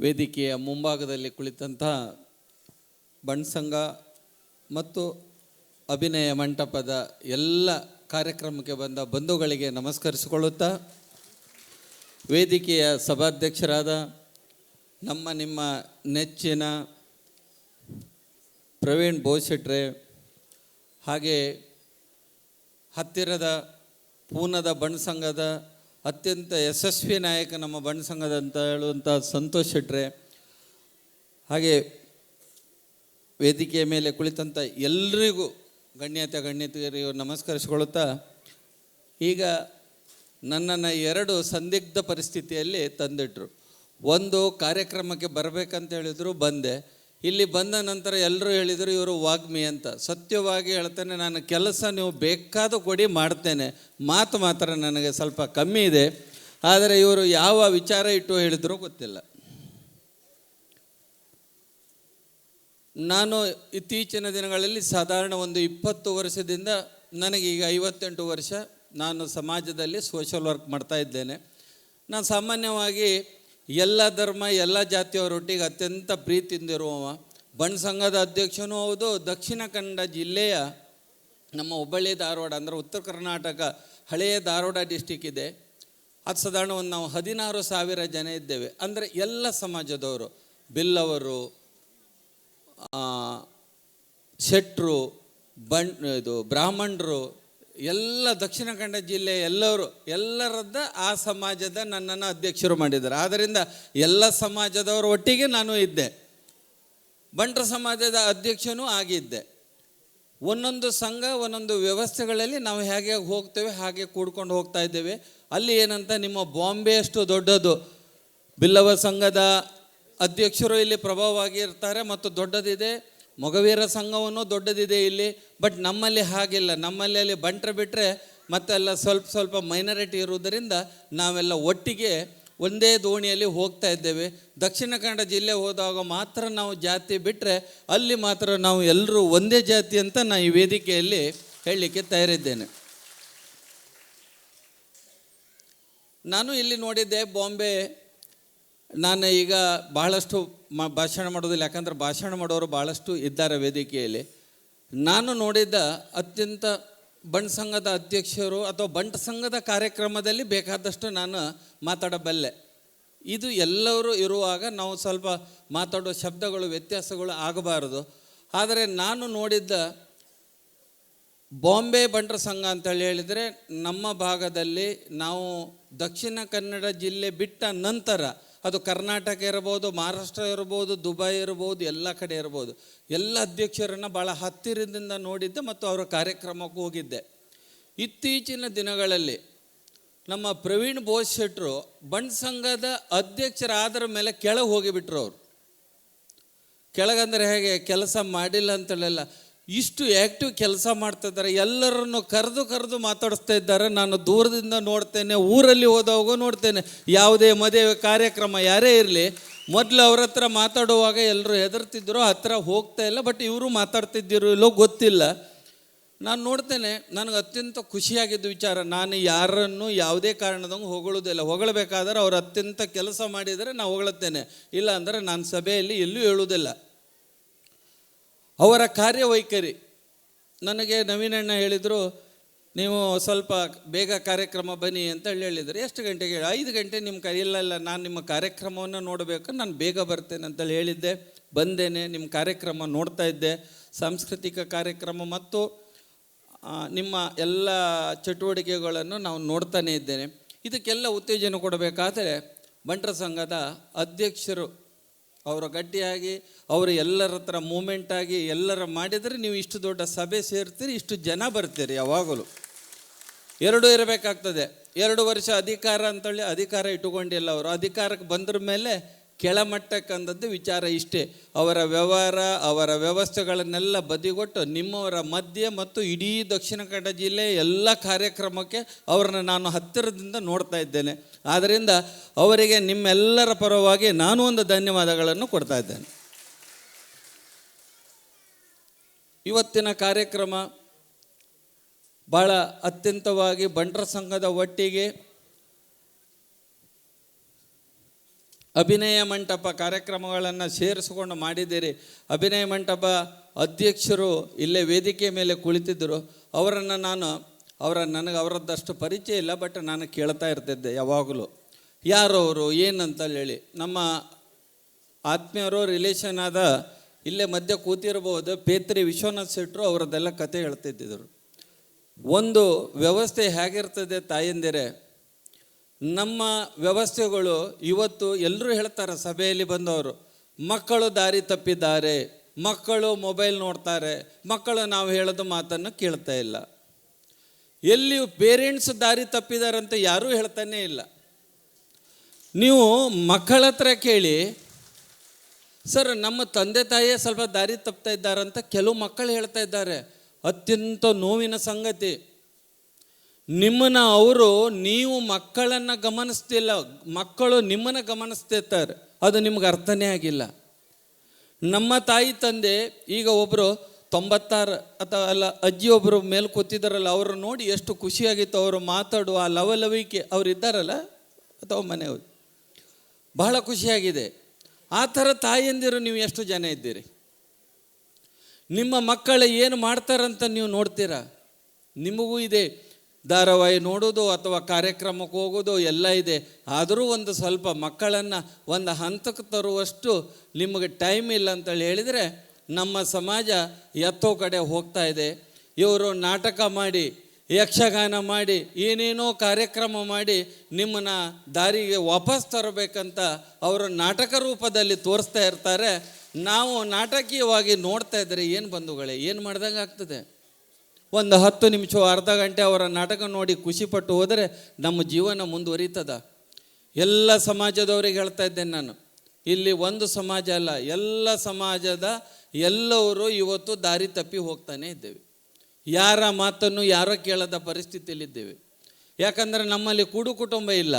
ವೇದಿಕೆಯ ಮುಂಭಾಗದಲ್ಲಿ ಕುಳಿತಂತಹ ಬಣ್ಸಂಗ ಮತ್ತು ಅಭಿನಯ ಮಂಟಪದ ಎಲ್ಲ ಕಾರ್ಯಕ್ರಮಕ್ಕೆ ಬಂದ ಬಂಧುಗಳಿಗೆ ನಮಸ್ಕರಿಸಿಕೊಳ್ಳುತ್ತಾ ವೇದಿಕೆಯ ಸಭಾಧ್ಯಕ್ಷರಾದ ನಮ್ಮ ನಿಮ್ಮ ನೆಚ್ಚಿನ ಪ್ರವೀಣ್ ಬೋಸೆಟ್ರೆ ಹಾಗೆ ಹತ್ತಿರದ ಪೂನದ ಬಣ್ಸಂಗದ ಅತ್ಯಂತ ಯಶಸ್ವಿ ನಾಯಕ ನಮ್ಮ ಬಣ್ಣ ಸಂಘದ ಅಂತ ಹೇಳುವಂಥ ಸಂತೋಷ್ ಶೆಟ್ರೆ, ಹಾಗೆ ವೇದಿಕೆಯ ಮೇಲೆ ಕುಳಿತಂಥ ಎಲ್ರಿಗೂ ಗಣ್ಯತೆ ಗಣ್ಯತೆಯರಿಗೂ ನಮಸ್ಕರಿಸಿಕೊಳ್ಳುತ್ತಾ, ಈಗ ನನ್ನನ್ನು ಎರಡು ಸಂದಿಗ್ಧ ಪರಿಸ್ಥಿತಿಯಲ್ಲಿ ತಂದಿಟ್ರು. ಒಂದು ಕಾರ್ಯಕ್ರಮಕ್ಕೆ ಬರಬೇಕಂತ ಹೇಳಿದ್ರು ಬಂದೆ. ಇಲ್ಲಿ ಬಂದ ನಂತರ ಎಲ್ಲರೂ ಹೇಳಿದರು, ಇವರು ವಾಗ್ಮಿ ಅಂತ. ಸತ್ಯವಾಗಿ ಹೇಳ್ತೇನೆ, ನಾನು ಕೆಲಸ ನೀವು ಬೇಕಾದ ಕೊಡಿ ಮಾಡ್ತೇನೆ. ಮಾತು ಮಾತ್ರ ನನಗೆ ಸ್ವಲ್ಪ ಕಮ್ಮಿ ಇದೆ. ಆದರೆ ಇವರು ಯಾವ ವಿಚಾರ ಇಟ್ಟು ಹೇಳಿದರೂ ಗೊತ್ತಿಲ್ಲ. ನಾನು ಇತ್ತೀಚಿನ ದಿನಗಳಲ್ಲಿ ಸಾಧಾರಣ ಒಂದು ಇಪ್ಪತ್ತು ವರ್ಷದಿಂದ ನನಗೀಗ ಐವತ್ತೆಂಟು ವರ್ಷ, ನಾನು ಸಮಾಜದಲ್ಲಿ ಸೋಷಲ್ ವರ್ಕ್ ಮಾಡ್ತಾ ಇದ್ದೇನೆ. ನಾನು ಸಾಮಾನ್ಯವಾಗಿ ಎಲ್ಲ ಧರ್ಮ, ಎಲ್ಲ ಜಾತಿಯವರೊಟ್ಟಿಗೆ ಅತ್ಯಂತ ಪ್ರೀತಿಯಿಂದಿರುವವ ಬಣ್ ಸಂಘದ ಅಧ್ಯಕ್ಷನೂ ಹೌದು, ದಕ್ಷಿಣ ಕನ್ನಡ ಜಿಲ್ಲೆಯ ನಮ್ಮ ಹುಬ್ಬಳ್ಳಿ ಧಾರವಾಡ, ಅಂದರೆ ಉತ್ತರ ಕರ್ನಾಟಕ ಹಳೆಯ ಧಾರವಾಡ ಡಿಸ್ಟಿಕ್ ಇದೆ. ಅದು ಸಾಧಾರಣ ಒಂದು ನಾವು ಹದಿನಾರು ಸಾವಿರ ಜನ ಇದ್ದೇವೆ. ಅಂದರೆ ಎಲ್ಲ ಸಮಾಜದವರು, ಬಿಲ್ಲವರು ಶೆಟ್ರು, ಬಣ್, ಇದು ಬ್ರಾಹ್ಮಣರು ಎಲ್ಲ ದಕ್ಷಿಣ ಕನ್ನಡ ಜಿಲ್ಲೆ ಎಲ್ಲರೂ ಎಲ್ಲರದ್ದ ಆ ಸಮಾಜದ ನನ್ನನ್ನು ಅಧ್ಯಕ್ಷರು ಮಾಡಿದ್ದಾರೆ. ಆದ್ದರಿಂದ ಎಲ್ಲ ಸಮಾಜದವರ ಒಟ್ಟಿಗೆ ನಾನು ಇದ್ದೆ. ಬಂಟ್ರ ಸಮಾಜದ ಅಧ್ಯಕ್ಷನೂ ಆಗಿದ್ದೆ. ಒಂದೊಂದು ಸಂಘ, ಒಂದೊಂದು ವ್ಯವಸ್ಥೆಗಳಲ್ಲಿ ನಾವು ಹೇಗೆ ಹೋಗ್ತೇವೆ, ಹಾಗೆ ಕೂಡ್ಕೊಂಡು ಹೋಗ್ತಾ ಇದ್ದೇವೆ. ಅಲ್ಲಿ ಏನಂತ ನಿಮ್ಮ ಬಾಂಬೆ ಅಷ್ಟು ದೊಡ್ಡದು. ಬಿಲ್ಲವ ಸಂಘದ ಅಧ್ಯಕ್ಷರು ಇಲ್ಲಿ ಪ್ರಭಾವವಾಗಿರ್ತಾರೆ ಮತ್ತು ದೊಡ್ಡದಿದೆ. ಮೊಗವೀರ ಸಂಘವನ್ನು ದೊಡ್ಡದಿದೆ ಇಲ್ಲಿ ಬಟ್ ನಮ್ಮಲ್ಲಿ ಹಾಗಿಲ್ಲ. ನಮ್ಮಲ್ಲಿ ಅಲ್ಲಿ ಬಂಟ್ರೆ ಬಿಟ್ಟರೆ ಮತ್ತೆಲ್ಲ ಸ್ವಲ್ಪ ಸ್ವಲ್ಪ ಮೈನಾರಿಟಿ ಇರುವುದರಿಂದ ನಾವೆಲ್ಲ ಒಟ್ಟಿಗೆ ಒಂದೇ ದೋಣಿಯಲ್ಲಿ ಹೋಗ್ತಾ ಇದ್ದೇವೆ. ದಕ್ಷಿಣ ಕನ್ನಡ ಜಿಲ್ಲೆ ಹೋದಾಗ ಮಾತ್ರ ನಾವು ಜಾತಿ ಬಿಟ್ಟರೆ ಅಲ್ಲಿ ಮಾತ್ರ ನಾವು ಎಲ್ಲರೂ ಒಂದೇ ಜಾತಿ ಅಂತ ನಾನು ಈ ವೇದಿಕೆಯಲ್ಲಿ ಹೇಳಲಿಕ್ಕೆ ತಯಾರಿದ್ದೇನೆ. ನಾನು ಇಲ್ಲಿ ನೋಡಿದ್ದೆ ಬಾಂಬೆ ನಾನು ಈಗ ಬಹಳಷ್ಟು ಮ ಭಾಷಣ ಮಾಡೋದಿಲ್ಲ, ಯಾಕಂದ್ರೆ ಭಾಷಣ ಮಾಡೋರು ಭಾಳಷ್ಟು ಇದ್ದಾರೆ ವೇದಿಕೆಯಲ್ಲಿ. ನಾನು ನೋಡಿದ್ದ ಅತ್ಯಂತ ಬಂಟ್ ಸಂಘದ ಅಧ್ಯಕ್ಷರು ಅಥವಾ ಬಂಟ್ ಸಂಘದ ಕಾರ್ಯಕ್ರಮದಲ್ಲಿ ಬೇಕಾದಷ್ಟು ನಾನು ಮಾತಾಡಬಲ್ಲೆ. ಇದು ಎಲ್ಲರೂ ಇರುವಾಗ ನಾವು ಸ್ವಲ್ಪ ಮಾತಾಡೋ ಶಬ್ದಗಳು, ವ್ಯತ್ಯಾಸಗಳು ಆಗಬಾರದು. ಆದರೆ ನಾನು ನೋಡಿದ್ದ ಬಾಂಬೆ ಬಂಟರ ಸಂಘ ಅಂತೇಳಿ ಹೇಳಿದರೆ ನಮ್ಮ ಭಾಗದಲ್ಲಿ ನಾವು ದಕ್ಷಿಣ ಕನ್ನಡ ಜಿಲ್ಲೆ ಬಿಟ್ಟ ನಂತರ ಅದು ಕರ್ನಾಟಕ ಇರ್ಬೋದು, ಮಹಾರಾಷ್ಟ್ರ ಇರ್ಬೋದು, ದುಬೈ ಇರ್ಬೋದು, ಎಲ್ಲ ಕಡೆ ಇರ್ಬೋದು. ಎಲ್ಲ ಅಧ್ಯಕ್ಷರನ್ನು ಭಾಳ ಹತ್ತಿರದಿಂದ ನೋಡಿದ್ದೆ ಮತ್ತು ಅವರ ಕಾರ್ಯಕ್ರಮಕ್ಕೂ ಹೋಗಿದ್ದೆ. ಇತ್ತೀಚಿನ ದಿನಗಳಲ್ಲಿ ನಮ್ಮ ಪ್ರವೀಣ್ ಬೋಸ್ ಶೆಟ್ರು ಬಂಡ್ ಸಂಘದ ಅಧ್ಯಕ್ಷರಾದರ ಮೇಲೆ ಕೆಳಗೆ ಹೋಗಿಬಿಟ್ರು ಅವರು. ಕೆಳಗಂದರೆ ಹೇಗೆ, ಕೆಲಸ ಮಾಡಿಲ್ಲ ಅಂತೇಳಲ್ಲ. ಇಷ್ಟು ಆ್ಯಕ್ಟಿವ್ ಕೆಲಸ ಮಾಡ್ತಾ ಇದ್ದಾರೆ. ಎಲ್ಲರನ್ನು ಕರೆದು ಕರೆದು ಮಾತಾಡಿಸ್ತಾ ಇದ್ದಾರೆ. ನಾನು ದೂರದಿಂದ ನೋಡ್ತೇನೆ, ಊರಲ್ಲಿ ಹೋದವಾಗ ನೋಡ್ತೇನೆ. ಯಾವುದೇ ಮದುವೆ ಕಾರ್ಯಕ್ರಮ ಯಾರೇ ಇರಲಿ, ಮೊದಲು ಅವ್ರ ಹತ್ರ ಮಾತಾಡುವಾಗ ಎಲ್ಲರೂ ಹೆದರ್ತಿದ್ರು ಹತ್ರ ಹೋಗ್ತಾ ಇಲ್ಲ ಬಟ್ ಇವರು ಮಾತಾಡ್ತಿದ್ದಿರೋ ಇಲ್ಲೋ ಗೊತ್ತಿಲ್ಲ. ನಾನು ನೋಡ್ತೇನೆ, ನನಗೆ ಅತ್ಯಂತ ಖುಷಿಯಾಗಿದ್ದ ವಿಚಾರ, ನಾನು ಯಾರನ್ನು ಯಾವುದೇ ಕಾರಣದಂಗೆ ಹೊಗಳುವುದಿಲ್ಲ ಹೊಗಳಬೇಕಾದ್ರೆ ಅವ್ರು ಅತ್ಯಂತ ಕೆಲಸ ಮಾಡಿದರೆ ನಾನು ಹೊಗಳುತ್ತೇನೆ. ಇಲ್ಲ ಅಂದರೆ ನಾನು ಸಭೆಯಲ್ಲಿ ಎಲ್ಲೂ ಹೇಳುವುದಿಲ್ಲ ಅವರ ಕಾರ್ಯವೈಖರಿ. ನನಗೆ ನವೀನಣ್ಣ ಹೇಳಿದರು, ನೀವು ಸ್ವಲ್ಪ ಬೇಗ ಕಾರ್ಯಕ್ರಮ ಬನ್ನಿ ಅಂತ ಹೇಳಿ ಹೇಳಿದರು. ಎಷ್ಟು ಗಂಟೆಗೆ ಹೇಳಿ, ಐದು ಗಂಟೆ ನಿಮ್ಮ ಕೈ, ಇಲ್ಲ ಇಲ್ಲ, ನಾನು ನಿಮ್ಮ ಕಾರ್ಯಕ್ರಮವನ್ನು ನೋಡಬೇಕು, ನಾನು ಬೇಗ ಬರ್ತೇನೆ ಅಂತೇಳಿ ಹೇಳಿದ್ದೆ. ಬಂದೇನೆ, ನಿಮ್ಮ ಕಾರ್ಯಕ್ರಮ ನೋಡ್ತಾ ಇದ್ದೆ. ಸಾಂಸ್ಕೃತಿಕ ಕಾರ್ಯಕ್ರಮ ಮತ್ತು ನಿಮ್ಮ ಎಲ್ಲ ಚಟುವಟಿಕೆಗಳನ್ನು ನಾವು ನೋಡ್ತಾನೇ ಇದ್ದೇನೆ. ಇದಕ್ಕೆಲ್ಲ ಉತ್ತೇಜನ ಕೊಡಬೇಕಾದರೆ ಬಂಟರ ಸಂಘದ ಅಧ್ಯಕ್ಷರು ಅವರು ಗಟ್ಟಿಯಾಗಿ, ಅವರು ಎಲ್ಲರ ಹತ್ರ ಮೂಮೆಂಟ್ ಆಗಿ, ಎಲ್ಲರ ಮಾಡಿದರೆ ನೀವು ಇಷ್ಟು ದೊಡ್ಡ ಸಭೆ ಸೇರ್ತೀರಿ, ಇಷ್ಟು ಜನ ಬರ್ತೀರಿ ಯಾವಾಗಲೂ. ಎರಡೂ ಇರಬೇಕಾಗ್ತದೆ. ಎರಡು ವರ್ಷ ಅಧಿಕಾರ ಅಂತೇಳಿ ಅಧಿಕಾರ ಇಟ್ಟುಕೊಂಡಿಲ್ಲ ಅವರು. ಅಧಿಕಾರಕ್ಕೆ ಬಂದ್ರ ಮೇಲೆ ಕೆಳಮಟ್ಟಕ್ಕೆ ಅಂದದ್ದು ವಿಚಾರ ಇಷ್ಟೇ. ಅವರ ವ್ಯವಹಾರ, ಅವರ ವ್ಯವಸ್ಥೆಗಳನ್ನೆಲ್ಲ ಬದಿಗೊಟ್ಟು ನಿಮ್ಮವರ ಮಧ್ಯೆ ಮತ್ತು ಇಡೀ ದಕ್ಷಿಣ ಕನ್ನಡ ಜಿಲ್ಲೆ ಎಲ್ಲ ಕಾರ್ಯಕ್ರಮಕ್ಕೆ ಅವರನ್ನು ನಾನು ಹತ್ತಿರದಿಂದ ನೋಡ್ತಾ ಇದ್ದೇನೆ. ಆದ್ದರಿಂದ ಅವರಿಗೆ ನಿಮ್ಮೆಲ್ಲರ ಪರವಾಗಿ ನಾನು ಒಂದು ಧನ್ಯವಾದಗಳನ್ನು ಕೊಡ್ತಾ ಇದ್ದೇನೆ. ಇವತ್ತಿನ ಕಾರ್ಯಕ್ರಮ ಭಾಳ ಅತ್ಯಂತವಾಗಿ ಬಂಟರ ಸಂಘದ ಒಟ್ಟಿಗೆ ಅಭಿನಯ ಮಂಟಪ ಕಾರ್ಯಕ್ರಮಗಳನ್ನು ಸೇರಿಸಿಕೊಂಡು ಮಾಡಿದ್ದೀರಿ. ಅಭಿನಯ ಮಂಟಪ ಅಧ್ಯಕ್ಷರು ಇಲ್ಲೇ ವೇದಿಕೆ ಮೇಲೆ ಕುಳಿತಿದ್ದರು. ಅವರನ್ನು ನಾನು, ಅವರ ನನಗೆ ಅವರದ್ದಷ್ಟು ಪರಿಚಯ ಇಲ್ಲ ಬಟ್ ನಾನು ಕೇಳ್ತಾ ಇರ್ತಿದ್ದೆ ಯಾವಾಗಲೂ. ಯಾರು ಅವರು ಏನಂತ ಹೇಳಿ, ನಮ್ಮ ಆತ್ಮೀಯರು ರಿಲೇಷನ್ ಆದ ಇಲ್ಲೇ ಮಧ್ಯೆ ಕೂತಿರಬಹುದು ಪೇತ್ರಿ ವಿಶ್ವನಾಥ್ ಶೆಟ್ಟರು ಅವರದೆಲ್ಲ ಕತೆ ಹೇಳ್ತಿದ್ದರು. ಒಂದು ವ್ಯವಸ್ಥೆ ಹೇಗಿರ್ತದೆ ತಾಯಂದಿರೆ ನಮ್ಮ ವ್ಯವಸ್ಥೆಗಳು ಇವತ್ತು ಎಲ್ಲರೂ ಹೇಳ್ತಾರೆ, ಸಭೆಯಲ್ಲಿ ಬಂದವರು, ಮಕ್ಕಳು ದಾರಿ ತಪ್ಪಿದ್ದಾರೆ, ಮಕ್ಕಳು ಮೊಬೈಲ್ ನೋಡ್ತಾರೆ, ಮಕ್ಕಳು ನಾವು ಹೇಳೋದು ಮಾತನ್ನು ಕೇಳ್ತಾ ಇಲ್ಲ. ಎಲ್ಲಿ ಪೇರೆಂಟ್ಸ್ ದಾರಿ ತಪ್ಪಿದಾರಂತ ಯಾರೂ ಹೇಳ್ತಾನೆ ಇಲ್ಲ. ನೀವು ಮಕ್ಕಳ ಹತ್ರ ಕೇಳಿ, ಸರ್, ನಮ್ಮ ತಂದೆ ತಾಯಿಯೇ ಸ್ವಲ್ಪ ದಾರಿ ತಪ್ತಾ ಇದ್ದಾರಂತ ಕೆಲವು ಮಕ್ಕಳು ಹೇಳ್ತಾ ಇದ್ದಾರೆ. ಅತ್ಯಂತ ನೋವಿನ ಸಂಗತಿ. ನಿಮ್ಮನ್ನ ಅವರು ನೀವು ಮಕ್ಕಳನ್ನು ಗಮನಿಸ್ತಿಲ್ಲ. ಮಕ್ಕಳು ನಿಮ್ಮನ್ನು ಗಮನಿಸ್ತಿರ್ತಾರೆ. ಅದು ನಿಮ್ಗೆ ಅರ್ಥನೇ ಆಗಿಲ್ಲ. ನಮ್ಮ ತಾಯಿ ತಂದೆ, ಈಗ ಒಬ್ಬರು ತೊಂಬತ್ತಾರು ಅಥವಾ ಅಲ್ಲ, ಅಜ್ಜಿ ಒಬ್ಬರು ಮೇಲೆ ಕೂತಿದ್ದಾರಲ್ಲ ಅವರು ನೋಡಿ ಎಷ್ಟು ಖುಷಿಯಾಗಿತ್ತು ಅವರು ಮಾತಾಡುವ ಆ ಲವಲವಿಕೆ ಅವ್ರು ಇದ್ದಾರಲ್ಲ, ಅಥವಾ ಮನೆಯವರು. ಬಹಳ ಖುಷಿಯಾಗಿದೆ. ಆ ಥರ ತಾಯಿಯಂದಿರು ನೀವು ಎಷ್ಟು ಜನ ಇದ್ದೀರಿ? ನಿಮ್ಮ ಮಕ್ಕಳು ಏನು ಮಾಡ್ತಾರಂತ ನೀವು ನೋಡ್ತೀರಾ? ನಿಮಗೂ ಇದೆ. ಧಾರಾವಾಹಿ ನೋಡೋದು ಅಥವಾ ಕಾರ್ಯಕ್ರಮಕ್ಕೆ ಹೋಗೋದು ಎಲ್ಲ ಇದೆ. ಆದರೂ ಒಂದು ಸ್ವಲ್ಪ ಮಕ್ಕಳನ್ನು ಒಂದು ಹಂತಕ್ಕೆ ತರುವಷ್ಟು ನಿಮಗೆ ಟೈಮ್ ಇಲ್ಲ ಅಂತೇಳಿ ಹೇಳಿದರೆ ನಮ್ಮ ಸಮಾಜ ಎತ್ತೋ ಕಡೆ ಹೋಗ್ತಾ ಇದೆ. ಇವರು ನಾಟಕ ಮಾಡಿ, ಯಕ್ಷಗಾನ ಮಾಡಿ, ಏನೇನೋ ಕಾರ್ಯಕ್ರಮ ಮಾಡಿ ನಿಮ್ಮನ್ನ ದಾರಿಗೆ ವಾಪಸ್ ತರಬೇಕಂತ ಅವರು ನಾಟಕ ರೂಪದಲ್ಲಿ ತೋರಿಸ್ತಾ ಇರ್ತಾರೆ. ನಾವು ನಾಟಕೀಯವಾಗಿ ನೋಡ್ತಾ ಇದ್ದರೆ ಏನು ಬಂಧುಗಳೇ, ಏನು ಮಾಡ್ದಂಗೆ ಆಗ್ತದೆ ಒಂದು ಹತ್ತು ನಿಮಿಷ ಅರ್ಧ ಗಂಟೆ ಅವರ ನಾಟಕ ನೋಡಿ ಖುಷಿಪಟ್ಟು ಹೋದರೆ ನಮ್ಮ ಜೀವನ ಮುಂದುವರಿತದ. ಎಲ್ಲ ಸಮಾಜದವರಿಗೆ ಹೇಳ್ತಾ ಇದ್ದೇನೆ ನಾನು. ಇಲ್ಲಿ ಒಂದು ಸಮಾಜ ಅಲ್ಲ, ಎಲ್ಲ ಸಮಾಜದ ಎಲ್ಲವರು ಇವತ್ತು ದಾರಿ ತಪ್ಪಿ ಹೋಗ್ತಾನೆ ಇದ್ದೇವೆ. ಯಾರ ಮಾತನ್ನು ಯಾರೋ ಕೇಳದ ಪರಿಸ್ಥಿತಿಯಲ್ಲಿದ್ದೇವೆ ಯಾಕಂದರೆ ನಮ್ಮಲ್ಲಿ ಕೂಡು ಕುಟುಂಬ ಇಲ್ಲ.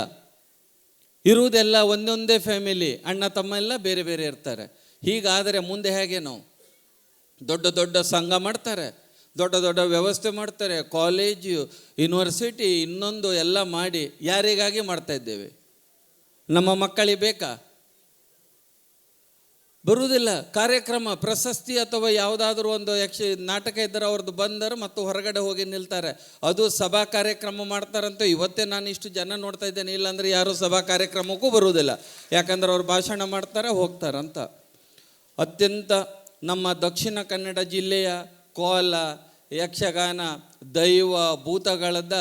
ಇರುವುದೆಲ್ಲ ಒಂದೊಂದೇ ಫ್ಯಾಮಿಲಿ ಅಣ್ಣ ತಮ್ಮ ಎಲ್ಲ ಬೇರೆ ಬೇರೆ ಇರ್ತಾರೆ. ಹೀಗಾದರೆ ಮುಂದೆ ಹೇಗೆ ನಾವು? ದೊಡ್ಡ ದೊಡ್ಡ ಸಂಘ ಮಾಡ್ತಾರೆ. ದೊಡ್ಡ ದೊಡ್ಡ ವ್ಯವಸ್ಥೆ ಮಾಡ್ತಾರೆ. ಕಾಲೇಜು ಯೂನಿವರ್ಸಿಟಿ ಇನ್ನೊಂದು ಎಲ್ಲ ಮಾಡಿ ಯಾರಿಗಾಗಿ ಮಾಡ್ತಾ ಇದ್ದೇವೆ? ನಮ್ಮ ಮಕ್ಕಳಿಗೆ ಬೇಕಾ? ಬರುವುದಿಲ್ಲ. ಕಾರ್ಯಕ್ರಮ, ಪ್ರಶಸ್ತಿ ಅಥವಾ ಯಾವುದಾದ್ರೂ ಒಂದು ಯಕ್ಷ, ನಾಟಕ ಇದ್ದರೆ ಅವ್ರದ್ದು ಬಂದರು ಮತ್ತು ಹೊರಗಡೆ ಹೋಗಿ ನಿಲ್ತಾರೆ. ಅದು ಸಭಾ ಕಾರ್ಯಕ್ರಮ ಮಾಡ್ತಾರಂತ. ಇವತ್ತೇ ನಾನು ಇಷ್ಟು ಜನ ನೋಡ್ತಾ ಇದ್ದೇನೆ. ಇಲ್ಲಾಂದರೆ ಯಾರು ಸಭಾ ಕಾರ್ಯಕ್ರಮಕ್ಕೂ ಬರುವುದಿಲ್ಲ. ಯಾಕಂದ್ರೆ ಅವ್ರು ಭಾಷಣ ಮಾಡ್ತಾರೆ, ಹೋಗ್ತಾರಂತ. ಅತ್ಯಂತ ನಮ್ಮ ದಕ್ಷಿಣ ಕನ್ನಡ ಜಿಲ್ಲೆಯ ಕೋಲ, ಯಕ್ಷಗಾನ, ದೈವ, ಭೂತಗಳದ್ದ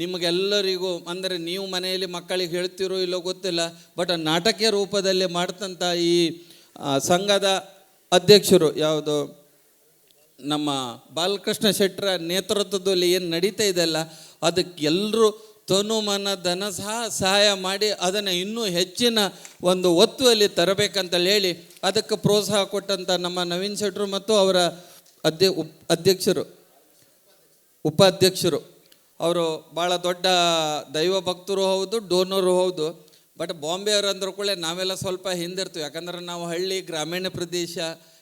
ನಿಮಗೆಲ್ಲರಿಗೂ, ಅಂದರೆ ನೀವು ಮನೆಯಲ್ಲಿ ಮಕ್ಕಳಿಗೆ ಹೇಳ್ತಿರೋ ಇಲ್ಲೋ ಗೊತ್ತಿಲ್ಲ, ಬಟ್ ನಾಟಕೀಯ ರೂಪದಲ್ಲಿ ಮಾಡ್ತಂಥ ಈ ಸಂಘದ ಅಧ್ಯಕ್ಷರು ಯಾವುದು, ನಮ್ಮ ಬಾಲಕೃಷ್ಣ ಶೆಟ್ಟರ ನೇತೃತ್ವದಲ್ಲಿ ಏನು ನಡೀತಾ ಇದೆಯಲ್ಲ ಅದಕ್ಕೆ ಎಲ್ಲರೂ ತನು ಮನ ಧನ ಸಹ ಸಹಾಯ ಮಾಡಿ ಅದನ್ನು ಇನ್ನೂ ಹೆಚ್ಚಿನ ಒಂದು ಒತ್ತುವಲ್ಲಿ ತರಬೇಕಂತೇಳಿ ಹೇಳಿ, ಅದಕ್ಕೆ ಪ್ರೋತ್ಸಾಹ ಕೊಟ್ಟಂಥ ನಮ್ಮ ನವೀನ್ ಶೆಟ್ಟರು ಮತ್ತು ಅವರ ಉಪ್ ಅಧ್ಯಕ್ಷರು, ಉಪಾಧ್ಯಕ್ಷರು. ಅವರು ಭಾಳ ದೊಡ್ಡ ದೈವ ಭಕ್ತರು ಹೌದು, ಡೋನರು ಹೌದು. ಬಟ್ ಬಾಂಬೆ ಅವರು ಅಂದ್ರ ಕೂಡ ನಾವೆಲ್ಲ ಸ್ವಲ್ಪ ಹಿಂದಿರ್ತೀವಿ. ಯಾಕಂದ್ರೆ ನಾವು ಹಳ್ಳಿ ಗ್ರಾಮೀಣ ಪ್ರದೇಶ,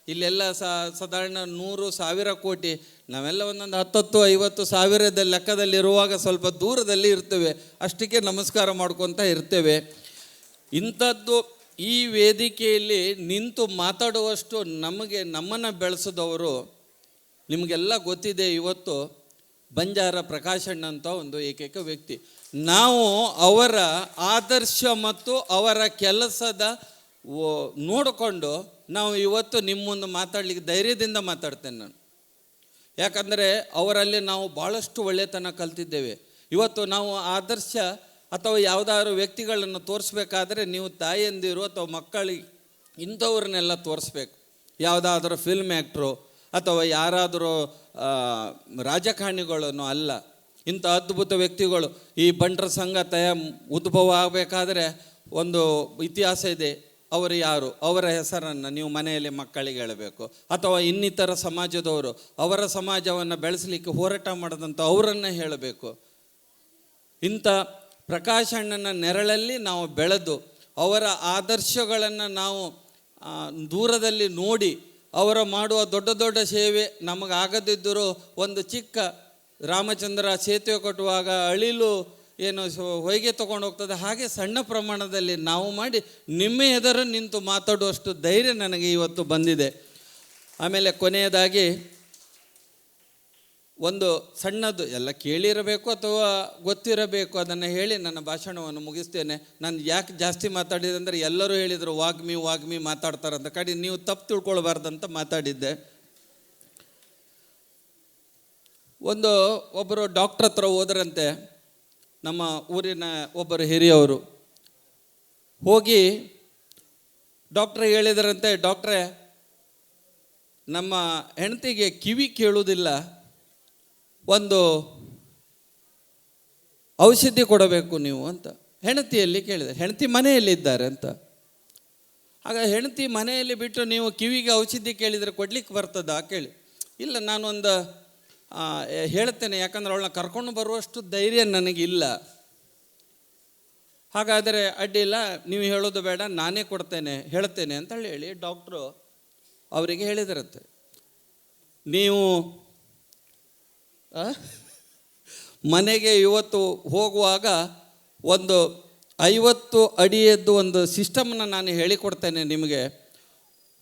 ಇಲ್ಲೆಲ್ಲ ಸಾಧಾರಣ ನೂರು ಸಾವಿರ ಕೋಟಿ, ನಾವೆಲ್ಲ ಒಂದೊಂದು ಹತ್ತತ್ತು, ಐವತ್ತು ಸಾವಿರದ ಲೆಕ್ಕದಲ್ಲಿ ಇರುವಾಗ ಸ್ವಲ್ಪ ದೂರದಲ್ಲಿ ಇರ್ತೇವೆ. ಅಷ್ಟಕ್ಕೆ ನಮಸ್ಕಾರ ಮಾಡ್ಕೊತ ಇರ್ತೇವೆ. ಇಂಥದ್ದು ಈ ವೇದಿಕೆಯಲ್ಲಿ ನಿಂತು ಮಾತಾಡುವಷ್ಟು ನಮಗೆ ನಮ್ಮನ್ನು ಬೆಳೆಸಿದವರು ನಿಮಗೆಲ್ಲ ಗೊತ್ತಿದೆ ಇವತ್ತು ಬಂಜಾರ ಪ್ರಕಾಶಣ್ಣ ಅಂತ ಒಂದು ಏಕೈಕ ವ್ಯಕ್ತಿ. ನಾವು ಅವರ ಆದರ್ಶ ಮತ್ತು ಅವರ ಕೆಲಸದ ನೋಡಿಕೊಂಡು ನಾವು ಇವತ್ತು ನಿಮ್ಮ ಮುಂದೆ ಮಾತಾಡ್ಲಿಕ್ಕೆ ಧೈರ್ಯದಿಂದ ಮಾತಾಡ್ತೇನೆ ನಾನು. ಯಾಕಂದರೆ ಅವರಲ್ಲಿ ನಾವು ಭಾಳಷ್ಟು ಒಳ್ಳೆತನ ಕಲ್ತಿದ್ದೇವೆ. ಇವತ್ತು ನಾವು ಆದರ್ಶ ಅಥವಾ ಯಾವುದಾದ್ರು ವ್ಯಕ್ತಿಗಳನ್ನು ತೋರಿಸ್ಬೇಕಾದ್ರೆ ನೀವು ತಾಯಿಯಂದಿರು ಅಥವಾ ಮಕ್ಕಳಿಗೆ ಇಂಥವ್ರನ್ನೆಲ್ಲ ತೋರಿಸ್ಬೇಕು. ಯಾವುದಾದ್ರೂ ಫಿಲ್ಮ್ ಆ್ಯಕ್ಟ್ರು ಅಥವಾ ಯಾರಾದರೂ ರಾಜಕಾರಣಿಗಳನ್ನು ಅಲ್ಲ, ಇಂಥ ಅದ್ಭುತ ವ್ಯಕ್ತಿಗಳು ಈ ಬಂಟರ ಸಂಘ ತಯ ಉದ್ಭವ ಆಗಬೇಕಾದ್ರೆ ಒಂದು ಇತಿಹಾಸ ಇದೆ. ಅವರು ಯಾರು? ಅವರ ಹೆಸರನ್ನು ನೀವು ಮನೆಯಲ್ಲಿ ಮಕ್ಕಳಿಗೆ ಹೇಳಬೇಕು. ಅಥವಾ ಇನ್ನಿತರ ಸಮಾಜದವರು ಅವರ ಸಮಾಜವನ್ನು ಬೆಳೆಸಲಿಕ್ಕೆ ಹೋರಾಟ ಮಾಡಿದಂಥ ಅವರನ್ನು ಹೇಳಬೇಕು. ಇಂಥ ಪ್ರಕಾಶಣ್ಣನ ನೆರಳಲ್ಲಿ ನಾವು ಬೆಳೆದು ಅವರ ಆದರ್ಶಗಳನ್ನು ನಾವು ದೂರದಲ್ಲಿ ನೋಡಿ ಅವರ ಮಾಡುವ ದೊಡ್ಡ ದೊಡ್ಡ ಸೇವೆ ನಮಗಾಗದಿದ್ದರೂ ಒಂದು ಚಿಕ್ಕ ರಾಮಚಂದ್ರ ಸೇತುವೆ ಕಟ್ಟುವಾಗ ಅಳಿಲು ಏನು ಹೊಯ್ಗೆ ತೊಗೊಂಡು ಹೋಗ್ತದೆ, ಹಾಗೆ ಸಣ್ಣ ಪ್ರಮಾಣದಲ್ಲಿ ನಾವು ಮಾಡಿ ನಿಮ್ಮ ಎದುರು ನಿಂತು ಮಾತಾಡುವಷ್ಟು ಧೈರ್ಯ ನನಗೆ ಇವತ್ತು ಬಂದಿದೆ. ಆಮೇಲೆ ಕೊನೆಯದಾಗಿ ಒಂದು ಸಣ್ಣದು ಎಲ್ಲ ಕೇಳಿರಬೇಕು ಅಥವಾ ಗೊತ್ತಿರಬೇಕು, ಅದನ್ನು ಹೇಳಿ ನನ್ನ ಭಾಷಣವನ್ನು ಮುಗಿಸ್ತೇನೆ. ನಾನು ಯಾಕೆ ಜಾಸ್ತಿ ಮಾತಾಡಿದೆ ಅಂದರೆ ಎಲ್ಲರೂ ಹೇಳಿದರು ವಾಗ್ಮಿ ವಾಗ್ಮಿ ಮಾತಾಡ್ತಾರಂತ ಕಡೆ ನೀವು ತಪ್ಪು ತಿಳ್ಕೊಳ್ಬಾರ್ದಂತ ಮಾತಾಡಿದ್ದೆ. ಒಂದು ಒಬ್ಬರು ಡಾಕ್ಟ್ರ್ ಹತ್ರ ಹೋದ್ರಂತೆ, ನಮ್ಮ ಊರಿನ ಒಬ್ಬರು ಹಿರಿಯವರು. ಹೋಗಿ ಡಾಕ್ಟ್ರ್ ಹೇಳಿದ್ರಂತೆ, ಡಾಕ್ಟ್ರೇ, ನಮ್ಮ ಹೆಂಡತಿಗೆ ಕಿವಿ ಕೇಳುವುದಿಲ್ಲ. ಒಂದು ಔಷಧಿ ಕೊಡಬೇಕು ನೀವು ಅಂತ. ಹೆಂಡತಿಯಲ್ಲಿ ಕೇಳಿದೆ ಹೆಂಡತಿ ಮನೆಯಲ್ಲಿದ್ದಾರೆ ಅಂತ. ಆಗ ಹೆಂಡತಿ ಮನೆಯಲ್ಲಿ ಬಿಟ್ಟು ನೀವು ಕಿವಿಗೆ ಔಷಧಿ ಕೇಳಿದರೆ ಕೊಡ್ಲಿಕ್ಕೆ ಬರ್ತದಾ ಕೇಳಿ. ಇಲ್ಲ, ನಾನೊಂದು ಹೇಳ್ತೇನೆ. ಯಾಕಂದ್ರೆ ಅವಳನ್ನ ಕರ್ಕೊಂಡು ಬರುವಷ್ಟು ಧೈರ್ಯ ನನಗಿಲ್ಲ. ಹಾಗಾದರೆ ಅಡ್ಡಿಲ್ಲ ನೀವು ಹೇಳೋದು ಬೇಡ, ನಾನೇ ಕೊಡ್ತೇನೆ, ಹೇಳ್ತೇನೆ ಅಂತ ಹೇಳಿ ಡಾಕ್ಟ್ರು ಅವರಿಗೆ ಹೇಳಿದರಂತೆ. ನೀವು? ಮನೆಗೆ ಇವತ್ತು ಹೋಗುವಾಗ ಒಂದು ಐವತ್ತು ಅಡಿಯದ್ದು ಒಂದು ಸಿಸ್ಟಮ್ನ ನಾನು ಹೇಳಿಕೊಡ್ತೇನೆ ನಿಮಗೆ.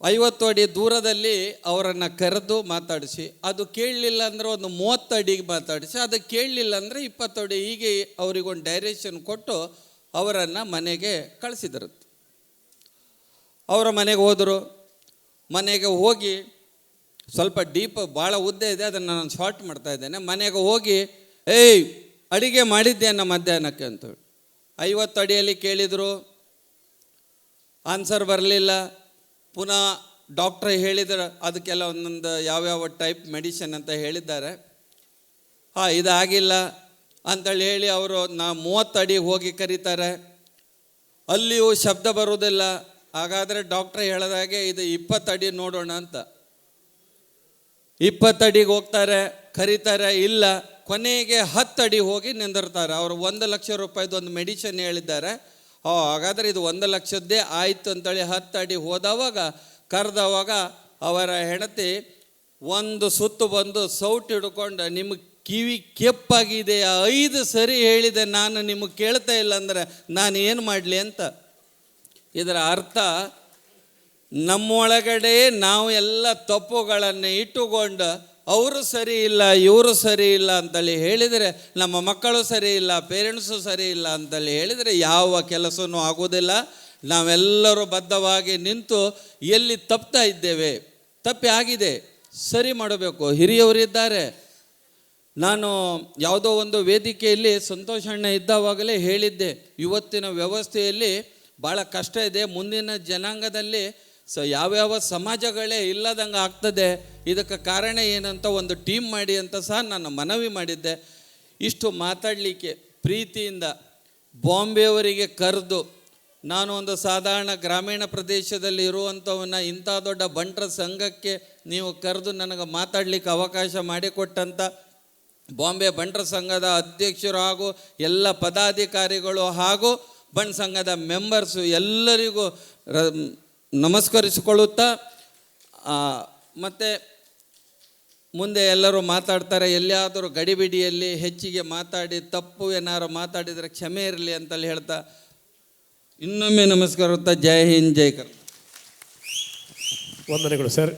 ಐವತ್ತು ಅಡಿ ದೂರದಲ್ಲಿ ಅವರನ್ನು ಕರೆದು ಮಾತಾಡಿಸಿ, ಅದು ಕೇಳಲಿಲ್ಲ ಅಂದರೆ ಒಂದು ಮೂವತ್ತು ಅಡಿಗೆ ಮಾತಾಡಿಸಿ, ಅದು ಕೇಳಲಿಲ್ಲ ಅಂದರೆ ಇಪ್ಪತ್ತು ಅಡಿ, ಹೀಗೆ ಅವರಿಗೊಂದು ಡೈರೆಕ್ಷನ್ ಕೊಟ್ಟು ಅವರನ್ನು ಮನೆಗೆ ಕಳಿಸಿದರು. ಅವರ ಮನೆಗೆ ಹೋದರು, ಮನೆಗೆ ಹೋಗಿ ಸ್ವಲ್ಪ ಡೀಪ್ ಭಾಳ ಉದ್ದ ಇದೆ, ಅದನ್ನು ನಾನು ಶಾರ್ಟ್ ಮಾಡ್ತಾ ಇದ್ದೇನೆ. ಮನೆಗೆ ಹೋಗಿ, ಏಯ್, ಅಡಿಗೆ ಮಾಡಿದ್ದೇನೆ ಮಧ್ಯಾಹ್ನಕ್ಕೆ? ಅಂತೇಳಿ ಐವತ್ತು ಅಡಿಯಲ್ಲಿ ಕೇಳಿದರು. ಆನ್ಸರ್ ಬರಲಿಲ್ಲ. ಪುನಃ ಡಾಕ್ಟ್ರ್ ಹೇಳಿದ್ರು, ಅದಕ್ಕೆಲ್ಲ ಒಂದೊಂದು ಯಾವ್ಯಾವ ಟೈಪ್ ಮೆಡಿಷನ್ ಅಂತ ಹೇಳಿದ್ದಾರೆ. ಹಾಂ, ಇದಾಗಿಲ್ಲ. ಅಂತೇಳಿ ಹೇಳಿ ಅವರು, ನಾ ಮೂವತ್ತು ಅಡಿ ಹೋಗಿ ಕರೀತಾರೆ. ಅಲ್ಲಿಯೂ ಶಬ್ದ ಬರುವುದಿಲ್ಲ. ಹಾಗಾದರೆ ಡಾಕ್ಟ್ರ್ ಹೇಳಿದಾಗೆ ಇದು ಇಪ್ಪತ್ತು ಅಡಿ ನೋಡೋಣ ಅಂತ. ಇಪ್ಪತ್ತಡಿಗೆ ಹೋಗ್ತಾರೆ, ಕರೀತಾರೆ, ಇಲ್ಲ, ಕೊನೆಗೆ ಹತ್ತು ಅಡಿ ಹೋಗಿ ನಿಂದಿರ್ತಾರೆ. ಅವರು ಒಂದು ಲಕ್ಷ ರೂಪಾಯಿದು ಒಂದು ಮೆಡಿಷನ್ ಹೇಳಿದ್ದಾರೆ. ಓ ಹಾಗಾದರೆ ಇದು ಒಂದು ಲಕ್ಷದ್ದೇ ಆಯಿತು ಅಂತೇಳಿ ಹತ್ತು ಅಡಿ ಹೋದವಾಗ, ಕರೆದವಾಗ ಅವರ ಹೆಂಡತಿ ಒಂದು ಸುತ್ತು ಬಂದು ಸೌಟ್ ಹಿಡ್ಕೊಂಡು, ನಿಮಗೆ ಕಿವಿ ಕೆಪ್ಪಾಗಿದೆ, ಐದು ಸರಿ ಹೇಳಿದೆ, ನಾನು ನಿಮಗೆ ಕೇಳ್ತಾ ಇಲ್ಲ ಅಂದರೆ ನಾನು ಏನು ಮಾಡಲಿ ಅಂತ. ಇದರ ಅರ್ಥ ನಮ್ಮೊಳಗಡೆ ನಾವು ಎಲ್ಲ ತಪ್ಪುಗಳನ್ನು ಇಟ್ಟುಕೊಂಡು ಅವರು ಸರಿ ಇಲ್ಲ, ಇವರು ಸರಿ ಇಲ್ಲ ಅಂತೇಳಿ ಹೇಳಿದರೆ, ನಮ್ಮ ಮಕ್ಕಳು ಸರಿ ಇಲ್ಲ ಪೇರೆಂಟ್ಸು ಸರಿ ಇಲ್ಲ ಅಂತೇಳಿ ಹೇಳಿದರೆ ಯಾವ ಕೆಲಸವೂ ಆಗೋದಿಲ್ಲ ನಾವೆಲ್ಲರೂ ಬದ್ಧವಾಗಿ ನಿಂತು ಎಲ್ಲಿ ತಪ್ತಾ ಇದ್ದೇವೆ, ತಪ್ಪಿ ಆಗಿದೆ, ಸರಿ ಮಾಡಬೇಕು. ಹಿರಿಯವರಿದ್ದಾರೆ ನಾನು ಯಾವುದೋ ಒಂದು ವೇದಿಕೆಯಲ್ಲಿ ಅಣ್ಣ ಇದ್ದಾವಾಗಲೇ ಹೇಳಿದ್ದೆ. ಇವತ್ತಿನ ವ್ಯವಸ್ಥೆಯಲ್ಲಿ ಭಾಳ ಕಷ್ಟ ಇದೆ. ಮುಂದಿನ ಜನಾಂಗದಲ್ಲಿ ಸ ಯಾವ್ಯಾವ ಸಮಾಜಗಳೇ ಇಲ್ಲದಂಗೆ ಆಗ್ತದೆ, ಇದಕ್ಕೆ ಕಾರಣ ಏನಂತ ಒಂದು ಟೀಮ್ ಮಾಡಿ ಅಂತ ಸಹ ನಾನು ಮನವಿ ಮಾಡಿದ್ದೆ. ಇಷ್ಟು ಮಾತಾಡಲಿಕ್ಕೆ ಪ್ರೀತಿಯಿಂದ ಬಾಂಬೆಯವರಿಗೆ ಕರೆದು, ನಾನು ಒಂದು ಸಾಧಾರಣ ಗ್ರಾಮೀಣ ಪ್ರದೇಶದಲ್ಲಿ ಇರುವಂಥವನ್ನ ಇಂಥ ದೊಡ್ಡ ಬಂಟರ ಸಂಘಕ್ಕೆ ನೀವು ಕರೆದು ನನಗೆ ಮಾತಾಡಲಿಕ್ಕೆ ಅವಕಾಶ ಮಾಡಿಕೊಟ್ಟಂಥ ಬಾಂಬೆ ಬಂಟರ ಸಂಘದ ಅಧ್ಯಕ್ಷರು ಹಾಗೂ ಎಲ್ಲ ಪದಾಧಿಕಾರಿಗಳು ಹಾಗೂ ಬಣ್ ಸಂಘದ ಮೆಂಬರ್ಸು ಎಲ್ಲರಿಗೂ ನಮಸ್ಕರಿಸಿಕೊಳ್ಳುತ್ತಾ ಮತ್ತು ಮುಂದೆ ಎಲ್ಲರೂ ಮಾತಾಡ್ತಾರೆ, ಎಲ್ಲಿಯಾದರೂ ಗಡಿಬಿಡಿಯಲ್ಲಿ ಹೆಚ್ಚಿಗೆ ಮಾತಾಡಿ, ತಪ್ಪು ಏನಾರು ಮಾತಾಡಿದರೆ ಕ್ಷಮೆ ಇರಲಿ ಅಂತಲ್ಲಿ ಹೇಳ್ತಾ, ಇನ್ನೊಮ್ಮೆ ನಮಸ್ಕಾರ ಜೈ ಹಿಂದ್, ಜೈ ಕರ್ ವಂದನೆಗಳು ಸರ್.